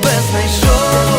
тебе знайшов.